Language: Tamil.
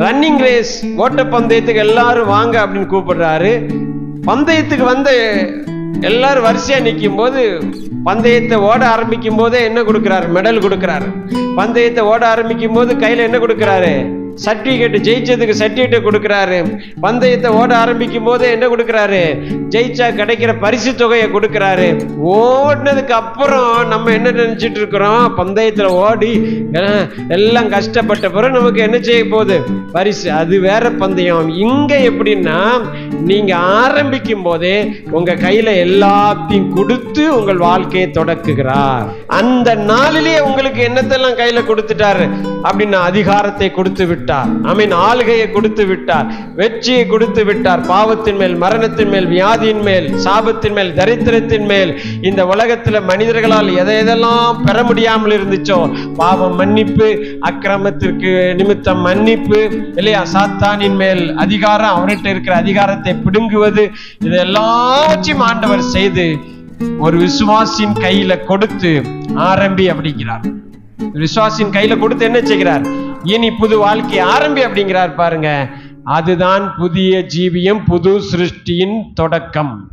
ரன்னிங் ரேஸ் ஓட்ட பந்தயத்துக்கு எல்லாரும் வாங்க அப்படின்னு கூப்பிடுறாரு. பந்தயத்துக்கு வந்த எல்லாரும் வரிசையா நிற்கும் போது பந்தயத்தை ஓட ஆரம்பிக்கும் போதே என்ன கொடுக்கிறாரு? மெடல் கொடுக்கிறாரு. பந்தயத்தை ஓட ஆரம்பிக்கும் போது கையில என்ன கொடுக்கிறாரு? சர்டிஃபிகேட் ஜெயிச்சதுக்கு சர்டிஃபிகேட் கொடுக்கிறாரு. பந்தயத்தை ஓட ஆரம்பிக்கும் போது என்ன கொடுக்குறாரு? ஜெயிச்சா கிடைக்கிற பரிசு தொகையை கொடுக்கிறாரு. ஓடினதுக்கு அப்புறம் நம்ம என்ன நினைச்சிட்டு இருக்கிறோம்? பந்தயத்துல ஓடி எல்லாம் கஷ்டப்பட்ட பிறகு நமக்கு என்ன செய்ய போகுது? பரிசு. அது வேற பந்தயம். இங்க எப்படின்னா நீங்க ஆரம்பிக்கும் போதே உங்க கையில எல்லாத்தையும் கொடுத்து உங்கள் வாழ்க்கையை தொடக்குகிறார். அந்த நாளிலேயே உங்களுக்கு என்னத்தெல்லாம் கையில கொடுத்துட்டாரு? அப்படின்னு அதிகாரத்தை கொடுத்து விட்டு விட்டார். அமீன் ஆளுகையை கொடுத்து விட்டார். வெற்றியை கொடுத்து விட்டார். பாவத்தின் மேல் மரணத்தின் மேல் வியாதியின் மேல் சாபத்தின் மேல் தரித்திரத்தின் மேல். இந்த உலகத்துல மனிதர்களால் எதை எதெல்லாம் பெற முடியாமல் இருந்துச்சோ பாவம் மன்னிப்பு அக்கிரமத்திற்கு நிமித்தம் மன்னிப்பு இல்லையா? சாத்தானின் மேல் அதிகாரம் அவர்கிட்ட இருக்கிற அதிகாரத்தை பிடுங்குவது இதெல்லாச்சும் ஆண்டவர் செய்து ஒரு விசுவாசின் கையில கொடுத்து ஆரம்பி அப்படிங்கிறார். விசுவாசின் கையில கொடுத்து என்ன செய்கிறார்? இனி புது வாழ்க்கை ஆரம்பி அப்படிங்கிறார் பாருங்க. அதுதான் புதிய ஜீவியம் புது சிருஷ்டியின் தொடக்கம்.